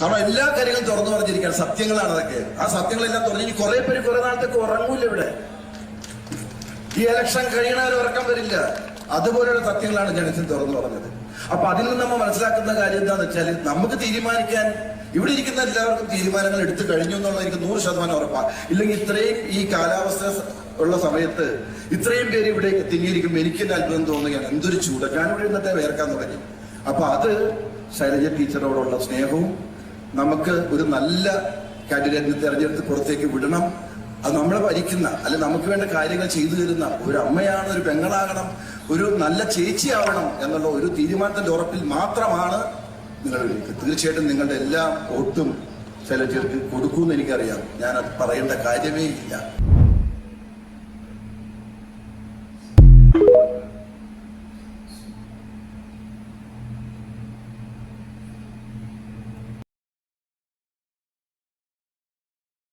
കാരണം എല്ലാ കാര്യങ്ങളും തുറന്നു പറഞ്ഞിരിക്കുകയാണ്. സത്യങ്ങളാണ് അതൊക്കെ. ആ സത്യങ്ങളെല്ലാം തുറന്നു ഇനി കുറെ പേര് കുറെ നാളത്തേക്ക് ഉറങ്ങൂല ഇവിടെ. ഈ ഇലക്ഷൻ കഴിയണവരെ ഉറക്കം വരില്ല. അതുപോലെയുള്ള സത്യങ്ങളാണ് ജനത്തിൽ തുറന്നു പറഞ്ഞത്. അപ്പൊ അതിൽ നിന്ന് നമ്മൾ മനസ്സിലാക്കുന്ന കാര്യം എന്താന്ന് വെച്ചാൽ നമുക്ക് തീരുമാനിക്കാൻ ഇവിടെ ഇരിക്കുന്ന എല്ലാവർക്കും തീരുമാനങ്ങൾ എടുത്തു കഴിഞ്ഞു എന്നുള്ളത് എനിക്ക് നൂറ് ശതമാനം ഉറപ്പാണ് ഇല്ലെങ്കിൽ ഇത്രയും ഈ കാലാവസ്ഥ ഉള്ള സമയത്ത് ഇത്രയും പേര് ഇവിടെ തിങ്ങിയിരിക്കുമ്പോൾ എനിക്ക് തന്നെ അത്ഭുതം തോന്നുകയാണ്. എന്തൊരു ചൂട്. ഞാൻ ഇവിടെ ഇന്നത്തെ വേർക്കാൻ തുടങ്ങി. അപ്പൊ അത് ശൈലജ ടീച്ചറോടുള്ള സ്നേഹവും നമുക്ക് ഒരു നല്ല കാൻഡിഡേറ്റിനെ തെരഞ്ഞെടുത്ത് പുറത്തേക്ക് വിടണം. അത് നമ്മളെ ഭരിക്കുന്ന അല്ലെ നമുക്ക് വേണ്ട കാര്യങ്ങൾ ചെയ്തു തരുന്ന ഒരു അമ്മയാണ് ഒരു പെങ്ങളാകണം ഒരു നല്ല ചേച്ചിയാവണം എന്നുള്ള ഒരു തീരുമാനത്തിന്റെ ഉറപ്പിൽ മാത്രമാണ് നിങ്ങൾ തീർച്ചയായിട്ടും നിങ്ങളുടെ എല്ലാ വോട്ടും ശൈലജയ്ക്ക് കൊടുക്കുമെന്ന് എനിക്കറിയാം. ഞാൻ അത് പറയേണ്ട കാര്യമേ ഇല്ല.